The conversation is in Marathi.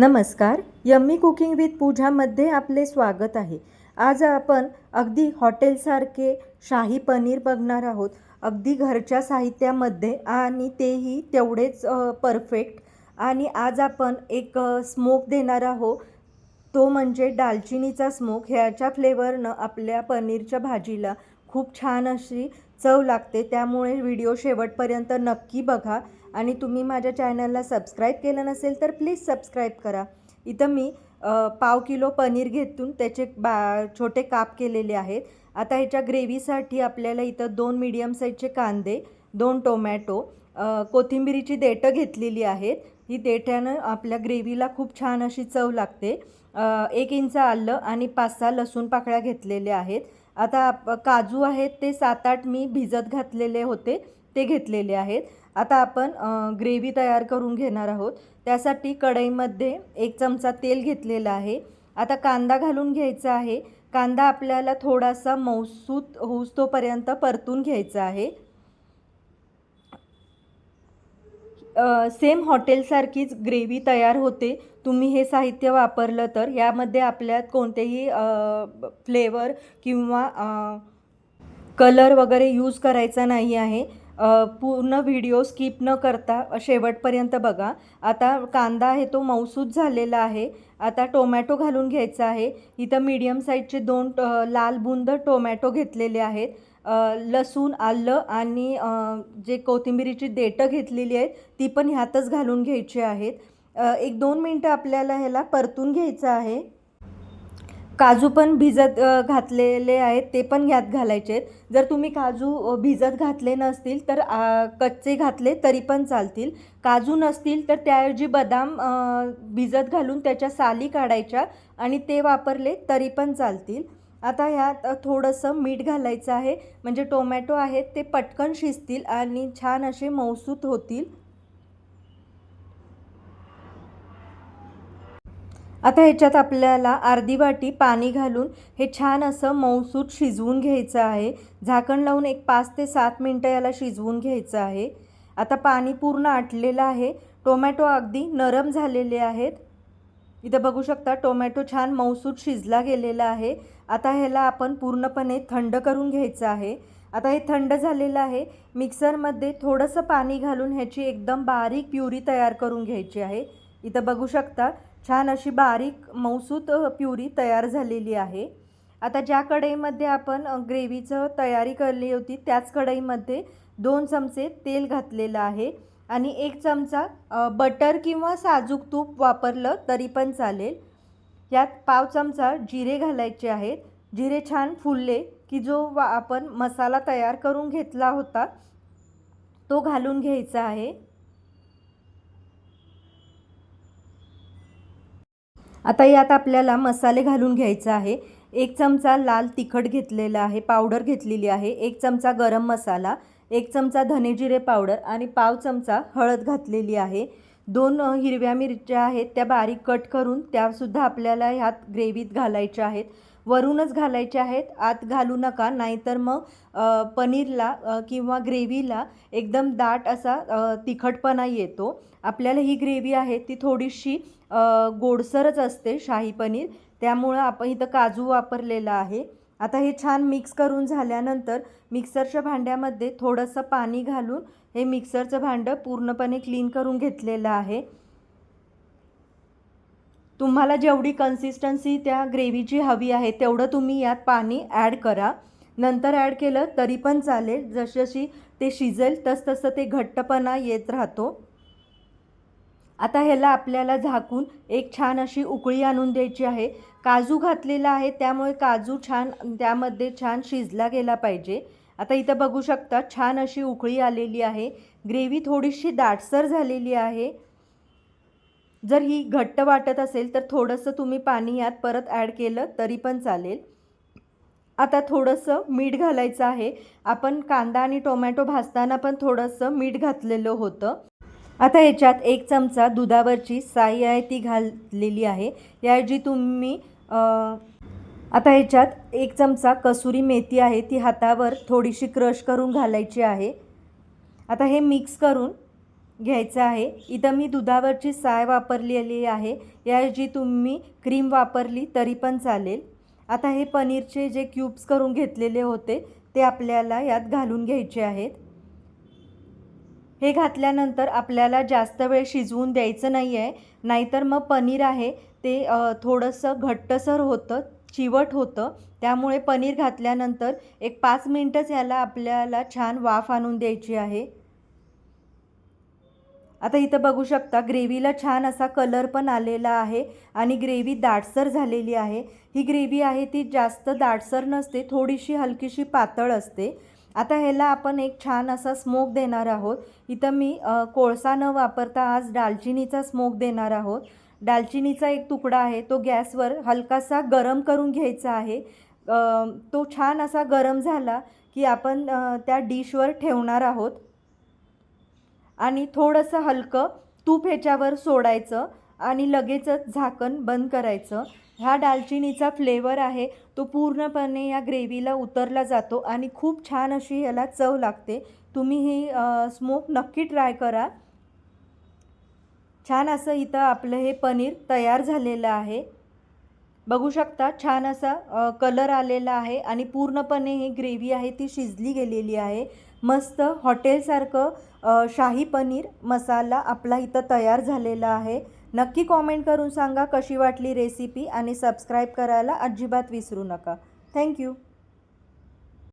नमस्कार यम्मी कुकिंग विथ पूजामध्ये आपले स्वागत आहे. आज आपण अगदी हॉटेलसारखे शाही पनीर बघणार आहोत. अगदी घरच्या साहित्यामध्ये आणि तेही तेवढेच परफेक्ट आणि आज आपण एक स्मोक देणार आहोत. तो म्हणजे दालचिनीचा स्मोक ह्याच्या फ्लेवरनं आपल्या पनीरच्या भाजीला खूप छान अशी चव लागते. त्यामुळे व्हिडिओ शेवटपर्यंत नक्की बघा. आणि तुम्ही माझ्या चॅनलला सबस्क्राईब केलं नसेल तर प्लीज सबस्क्राईब करा. इथं मी पाव किलो पनीर घेतून त्याचे बा छोटे काप केलेले आहेत. आता ह्याच्या ग्रेव्हीसाठी आपल्याला इथं दोन मीडियम साईजचे कांदे दोन टोमॅटो कोथिंबिरीची देठं घेतलेली आहेत. ही देठ्यानं आपल्या ग्रेव्हीला खूप छान अशी चव लागते. एक इंच आलं आणि पाच सहा लसूण पाकळ्या घेतलेल्या आहेत. आता आप काजू आहेत ते सात आठ मी भिजत घातलेले होते ते घेतलेले आहेत. आता आपण ग्रेव्ही तयार करून घेणार आहोत. त्यासाठी कढईमध्ये एक चमचा तेल घेतलेलं आहे. आता कांदा घालून घ्यायचा आहे. कांदा आपल्याला थोडासा मौसूत होऊस तोपर्यंत परतून घ्यायचा आहे. सेम हॉटेलसारखीच ग्रेव्ही तयार होते. तुम्ही हे साहित्य वापरलं तर यामध्ये आपल्यात कोणतेही फ्लेवर किंवा कलर वगैरे यूज करायचा नाही आहे. पूर्ण व्हिडिओ स्किप न करता शेवटपर्यंत बघा. आता कांदा आहे तो मौसूद झालेला आहे. आता टोमॅटो घालून घ्यायचा आहे. इथं मीडियम साईजचे दोन लाल बुंद टोमॅटो घेतलेले आहेत. लसूण आलं आणि जे कोथिंबिरीची देठं घेतलेली आहेत ती पण ह्यातच घालून घ्यायची आहेत. एक दोन मिनटं आपल्याला ह्याला परतून घ्यायचं आहे. काजू पण भिजत घातलेले आहेत ते पण यात घालायचे आहेत. जर तुम्ही काजू भिजत घातले नसतील तर कच्चे घातले तरी पण चालतील. काजू नसतील तर त्याऐवजी बदाम भिजत घालून त्याच्या साली काढायच्या आणि ते वापरले तरी पण चालतील. आता ह्यात थोडंसं मीठ घालायचं आहे. म्हणजे टोमॅटो आहेत ते पटकन शिजतील आणि छान असे मौसूत होतील. आता ह्याच्यात आपल्याला अर्धी वाटी पाणी घालून हे छान असं मऊसूत शिजवून घ्यायचं आहे. झाकण लावून एक पाच ते सात मिनटं याला शिजवून घ्यायचं आहे. आता पाणी पूर्ण आटलेलं आहे. टोमॅटो अगदी नरम झालेले आहेत. इथं बघू शकता टोमॅटो छान मऊसूत शिजला गेलेला आहे. आता ह्याला आपण पूर्णपणे थंड करून घ्यायचं आहे. आता हे थंड झालेलं आहे. मिक्सरमध्ये थोडंसं पाणी घालून ह्याची एकदम बारीक प्युरी तयार करून घ्यायची आहे. इथं बघू शकता छान अशी बारीक मऊसूत प्युरी तयार झालेली आहे. आता ज्या कढईमध्ये आपण ग्रेव्हीचं तयारी केली होती त्याच कढईमध्ये दोन चमचे तेल घातलेलं आहे. आणि एक चमचा बटर किंवा साजूक तूप वापरलं तरी पण चालेल. यात पाव चमचा जिरे घालायचे आहेत. जिरे छान फुलले की जो वा आपण मसाला तयार करून घेतला होता तो घालून घ्यायचा आहे. आता यात आपल्याला मसाले घालून घ्यायचा आहे. एक चमचा लाल तिखट घेतलेला आहे पावडर घेतलेली आहे. एक चमचा गरम मसाला. एक चमचा धनेजिरे पावडर आणि पाव चमचा हळद घातलेली आहे. दोन हिरव्या मिरच्या आहेत त्या बारीक कट करून त्यासुद्धा आपल्याला ह्यात ग्रेव्हीत घालायच्या आहेत. वरूनच घालायच्या आहेत आत घालू नका नाहीतर मग पनीरला किंवा ग्रेव्हीला एकदम दाट असा तिखटपणा येतो. आपल्याला ही ग्रेव्ही आहे ती थोडीशी गोडसरच असते शाही पनीर त्यामुळं आपण इथं काजू वापरलेला आहे. आता हे छान मिक्स करून झाल्यानंतर मिक्सरच्या भांड्यामध्ये थोडंसं पाणी घालून हे मिक्सरचं भांडं पूर्णपणे क्लीन करून घेतलेलं आहे. तुम्हाला जेवढी कन्सिस्टन्सी त्या ग्रेव्हीची हवी आहे तेवढं तुम्ही यात पाणी ॲड करा. नंतर ॲड केलं तरी पण चालेल जसजशी ते शिजेल तसतसं ते घट्टपणा येत राहतो. आता ह्याला आपल्याला झाकून एक छान अशी उकळी आणून द्यायची आहे. काजू घातलेला आहे त्यामुळे काजू छान त्यामध्ये छान शिजला गेला पाहिजे. आता इथं बघू शकता छान अशी उकळी आलेली आहे. ग्रेव्ही थोडीशी दाटसर झालेली आहे. जर ही घट्ट वाटत असेल तर थोडंसं तुम्ही पाणी यात परत ॲड केलं तरी पण चालेल. आता थोडंसं मीठ घालायचं आहे. आपण कांदा आणि टोमॅटो भाजताना पण थोडंसं मीठ घातलेलं होतं. आता याच्यात एक चमचा दुधावरची साई आहे ती घाललेली आहे. याऐवजी तुम्ही आता याच्यात एक चमचा कसुरी मेथी आहे ती हातावर थोडीशी क्रश करून घालायची आहे. आता हे मिक्स करून घ्यायचं आहे. इथं मी दुधावरची साय वापरलेली आहे. याऐवजी तुम्ही क्रीम वापरली तरी पण चालेल. आता हे पनीरचे जे क्यूब्स करून घेतलेले होते ते आपल्याला यात घालून घ्यायचे आहेत. हे घातल्यानंतर आपल्याला जास्त वेळ शिजवून द्यायचं नाही आहे नाहीतर मग पनीर आहे ते थोडंसं घट्टसर होतं चिवट होतं. त्यामुळे पनीर घातल्यानंतर एक पाच मिनटंच याला आपल्याला छान वाफ आणून द्यायची आहे. आता इथं बघू शकता ग्रेव्हीला छान असा कलर पण आलेला आहे आणि ग्रेव्ही दाटसर झालेली आहे. ही ग्रेव्ही आहे ती जास्त दाटसर नसते थोडीशी हलकीशी पातळ असते. आता ह्याला आपण एक छान असा स्मोक देणार आहोत. इथं मी कोळसा न वापरता आज दालचिनीचा स्मोक देणार आहोत. दालचिनीचा एक तुकडा आहे तो गॅसवर हलकासा गरम करून घ्यायचा आहे. तो छान असा गरम झाला की आपण त्या डिशवर ठेवणार आहोत. आणि थोडंसं हलकं तूप ह्याच्यावर सोडायचं. आणि लगेचच झाकण बंद करायचं. हा दालचिनीचा फ्लेवर आहे तो पूर्णपणे या ग्रेव्हीला उतरला जातो आणि खूप छान अशी याला चव लागते. तुम्ही ही स्मोक नक्की ट्राय करा. छान असं इथं आपलं हे पनीर तयार झालेलं आहे. बघू शकता छान असा कलर आलेला आहे आणि पूर्णपणे ही ग्रेव्ही आहे ती शिजली गेलेली आहे. मस्त हॉटेलसारखं शाही पनीर मसाला आपला इथं तयार झालेला आहे. नक्की कॉमेंट करून सांगा कशी वाटली रेसिपी आणि सबस्क्राईब करायला अजिबात विसरू नका. थँक्यू.